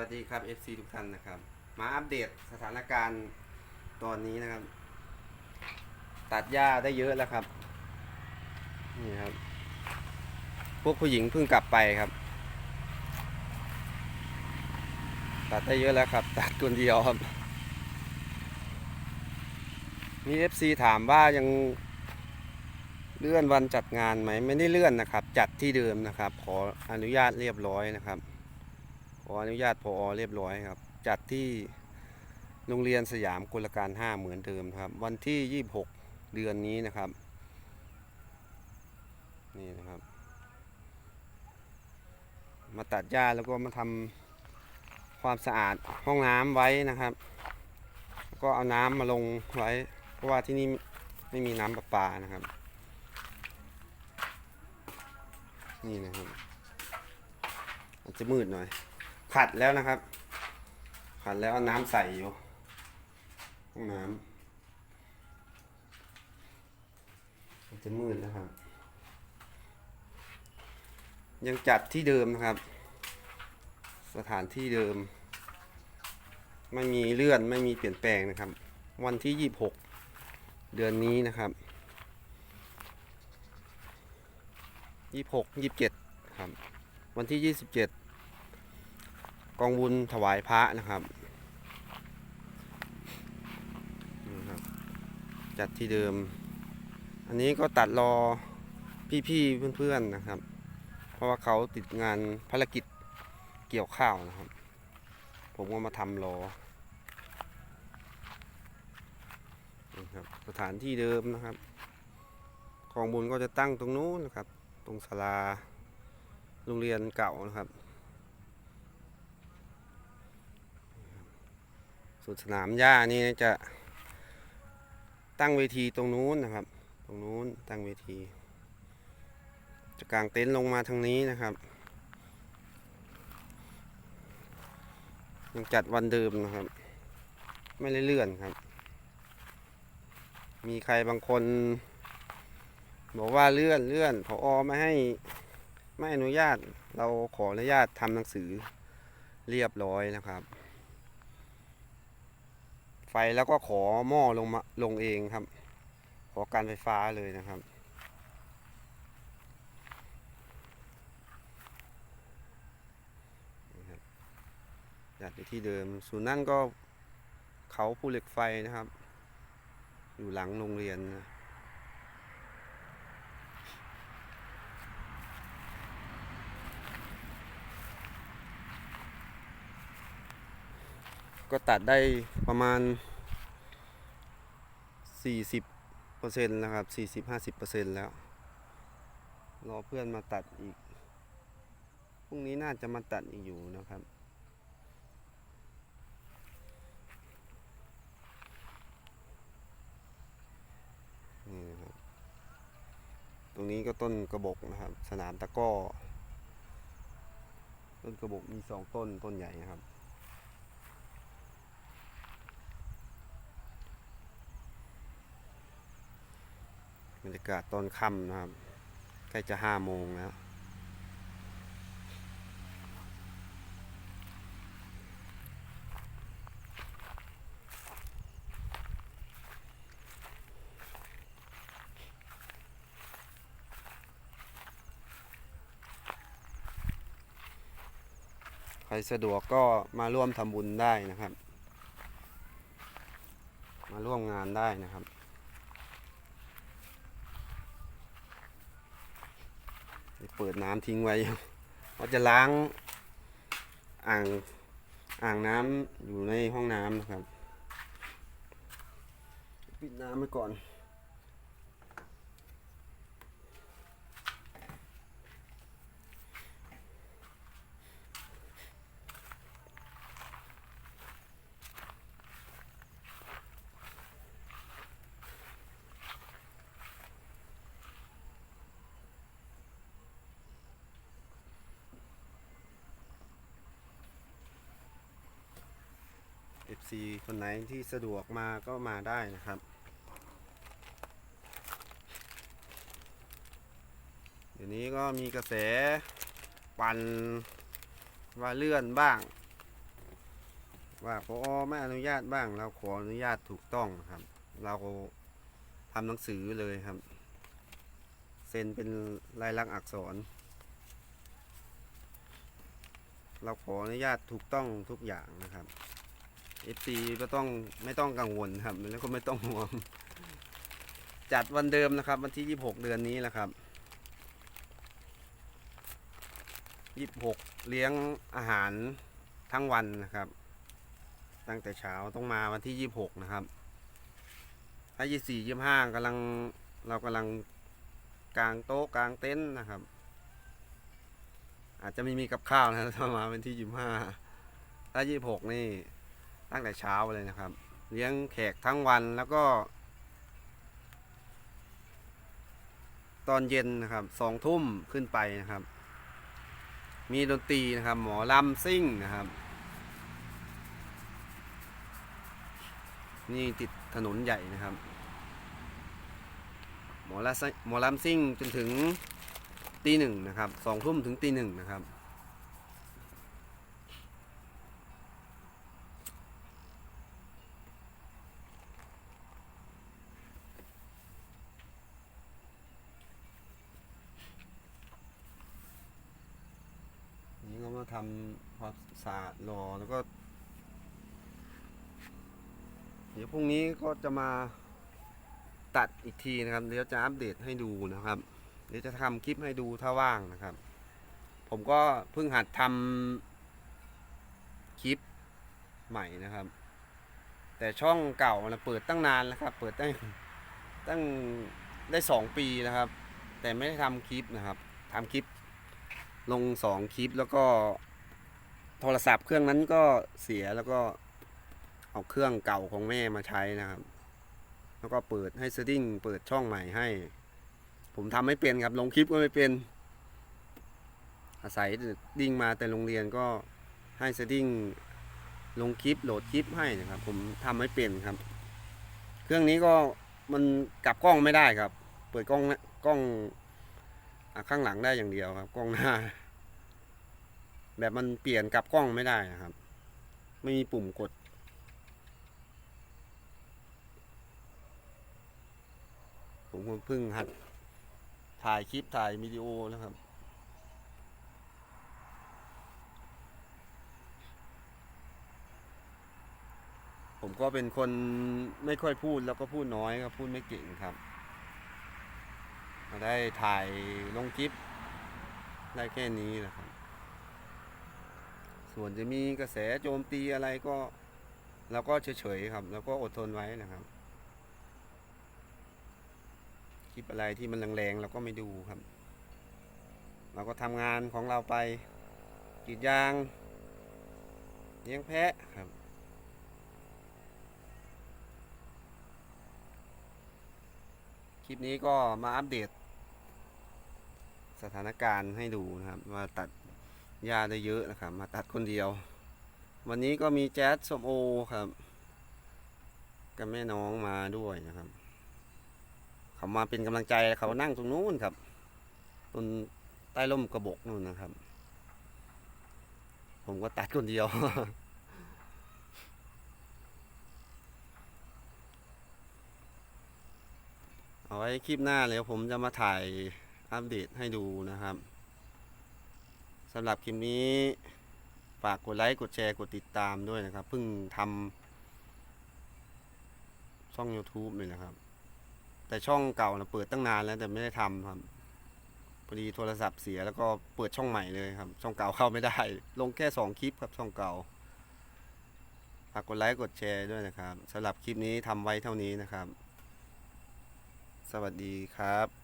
วัสดีครับ FC ทุกท่านนะครับ มาอัปเดตสถานการณ์ตอนนี้นะครับ ตัดหญ้าได้เยอะแล้วครับ นี่ครับ พวกผู้หญิงเพิ่งกลับไปครับ ตัดได้เยอะแล้วครับ ตัดคนเดียวครับ มี FC ถามว่ายังเลื่อนวันจัดงานไหม ไม่ได้เลื่อนนะครับ จัดที่เดิมนะครับ ขออนุญาตเรียบร้อยนะครับ ออนุญาตพอเรียบร้อยครับ จัดที่โรงเรียนสยามกุลการ 5 เหมือนเดิมครับ วันที่ 26 เดือนนี้นะครับ นี่นะครับ มาตัดหญ้าแล้วก็มาทำความสะอาดห้องน้ำไว้นะครับ ก็เอาน้ำมาลงไว้ เพราะว่าที่นี่ไม่มีน้ำประปานะครับ นี่นะครับ อาจจะมืดหน่อย ขัดแล้วนะครับขัดแล้วเอาน้ำใส่อยู่ห้องน้ำมันจะมืดนะครับ ยังจัดที่เดิมนะครับ สถานที่เดิม ไม่มีเลื่อนไม่มีเปลี่ยนแปลงนะครับ วันที่ 26 เดือนนี้นะครับ26 27ครับ วันที่27 กองบุญถวายพระนะครับนี่ครับ จัดที่เดิม อันนี้ก็ตัดรอพี่ๆเพื่อนๆนะครับ เพราะว่าเขาติดงานภารกิจเกี่ยวข้าวนะครับ ผมก็มาทำรอนี่ครับสถานที่เดิมนะครับกองบุญก็จะตั้งตรงนู้นนะครับ ตรงศาลาโรงเรียนเก่านะครับ ส่วนสนามหญ้านี่จะตั้งเวทีตรงนู้นนะครับ ตรงนู้นตั้งเวที จะกางเต็นท์ลงมาทางนี้นะครับ ยังจัดวันเดิมนะครับ ไม่ได้เลื่อนครับ มีใครบางคนบอกว่าเลื่อนเลื่อนพออไม่ให้ไม่อนุญาตเราขออนุญาตทำหนังสือเรียบร้อยนะครับ ไฟแล้วก็ขอหม้อลงมาลงเองครับ ขอการไฟฟ้าเลยนะครับ จัดไปที่เดิมส่วนนั่นก็เขาภูเหล็กไฟนะครับ อยู่หลังโรงเรียนนะ ก็ตัดได้ประมาณ 40เปอร์เซ็นต์นะครับ 40-50เปอร์เซ็นต์แล้ว รอเพื่อนมาตัดอีก พรุ่งนี้น่าจะมาตัดอีกอยู่นะครับนี่นะครับ ตรงนี้ก็ต้นกระบอกนะครับ สนามตะก้อ ต้นกระบอกมีสองต้น ต้นใหญ่นะครับ บรรยากาศตอนค่ำนะครับ ใกล้จะห้าโมงแล้วใครสะดวกก็มาร่วมทำบุญได้นะครับ มาร่วมงานได้นะครับ เปิดน้ำทิ้งไว้อยู่เราจะล้างอ่างอ่างน้ำอยู่ในห้องน้ำนะครับ ปิดน้ำไว้ก่อน FC คนไหนที่สะดวกมาก็มาได้นะครับ เดี๋ยวนี้ก็มีกระแสปั่นว่าเลื่อนบ้าง ว่าพอไม่อนุญาตบ้าง เราขออนุญาตถูกต้องครับ เราทำหนังสือเลยครับ เซ็นเป็นลายลักษณ์อักษร เราขออนุญาตถูกต้องทุกอย่างนะครับ FC ก็ต้องไม่ต้องกังวลครับ แล้วก็ไม่ต้องห่วงจัดวันเดิมนะครับ วันที่26เดือนนี้แหละครับ26เลี้ยงอาหารทั้งวันนะครับ ตั้งแต่เช้าต้องมาวันที่26นะครับ ถ้า24 25กำลังเรากำลังกางโต๊ะกางเต็นท์นะครับ อาจจะไม่มีกับข้าวนะถ้ามาวันที่25ถ้า26นี่ ตั้งแต่เช้าเลยนะครับ เลี้ยงแขกทั้งวันแล้วก็ ตอนเย็นนะครับสองทุ่มขึ้นไปนะครับ มีดนตรีนะครับ หมอลำซิ่งนะครับ นี่ติดถนนใหญ่นะครับ หมอลำซิ่งหมอลำซิ่งจนถึงตีหนึ่งนะครับสองทุ่มถึงตีหนึ่งนะครับ นี่ ก็ทำความสะอาดรอแล้วก็ เดี๋ยวพรุ่งนี้ก็จะมาตัดอีกทีนะครับ เดี๋ยวจะอัปเดตให้ดูนะครับ เดี๋ยวจะทำคลิปให้ดูถ้าว่างนะครับ ผมก็เพิ่งหัดทำคลิปใหม่นะครับ แต่ช่องเก่านะเปิดตั้งนานแล้วครับ เปิดตั้งตั้งได้สองปีนะครับ แต่ไม่ได้ทำคลิปนะครับทำคลิป ลงสองคลิปแล้วก็โทรศัพท์เครื่องนั้นก็เสียแล้วก็เอาเครื่องเก่าของแม่มาใช้นะครับ แล้วก็เปิดให้เซตติ้งเปิดช่องใหม่ให้ ผมทำไม่เป็นครับ ลงคลิปก็ไม่เป็น อาศัยดิ้งมาแต่โรงเรียนก็ให้เซตติ้งลงคลิปโหลดคลิปให้นะครับ ผมทำไม่เป็นครับ เครื่องนี้ก็มันกลับกล้องไม่ได้ครับ เปิดกล้องนะกล้อง ข้างหลังได้อย่างเดียวครับ กล้องหน้า แบบมันเปลี่ยนกลับกล้องไม่ได้นะครับ ไม่มีปุ่มกด ผมเพิ่งหัดถ่ายคลิปถ่ายวิดีโอนะครับผมก็เป็นคนไม่ค่อยพูดแล้วก็พูดน้อยครับพูดไม่เก่งครับ มาได้ถ่ายลงคลิป ได้แค่นี้แหละครับ ส่วนจะมีกระแสโจมตีอะไรก็เราก็เฉยๆครับ แล้วก็อดทนไว้นะครับ คลิปอะไรที่มันแรงๆเราก็ไม่ดูครับ เราก็ทำงานของเราไปกรีดยางเลี้ยงแพะครับ คลิปนี้ก็มาอัปเดต สถานการณ์ให้ดูนะครับว่าตัดหญ้าได้เยอะนะครับ มาตัดคนเดียว วันนี้ก็มีแจ๊สส้มโอครับกับแม่น้องมาด้วยนะครับ เขามาเป็นกำลังใจเขานั่งตรงนู้นครับต้นใต้ร่มกระบอกนู่นนะครับ ผมก็ตัดคนเดียวเอาไว้คลิปหน้าเลยผมจะมาถ่าย อัปเดตให้ดูนะครับสำหรับคลิปนี้ฝากกดไลค์กดแชร์กดติดตามด้วยนะครับ เพิ่งทำช่อง YouTube เลยนะครับ แต่ช่องเก่านะเปิดตั้งนานแล้วแต่ไม่ได้ทำครับพอดีโทรศัพท์เสียแล้วก็เปิดช่องใหม่เลยครับ ช่องเก่าเข้าไม่ได้ ลงแค่สองคลิปครับช่องเก่าฝากกดไลค์กดแชร์ด้วยนะครับสำหรับคลิปนี้ทำไว้เท่านี้นะครับ สวัสดีครับ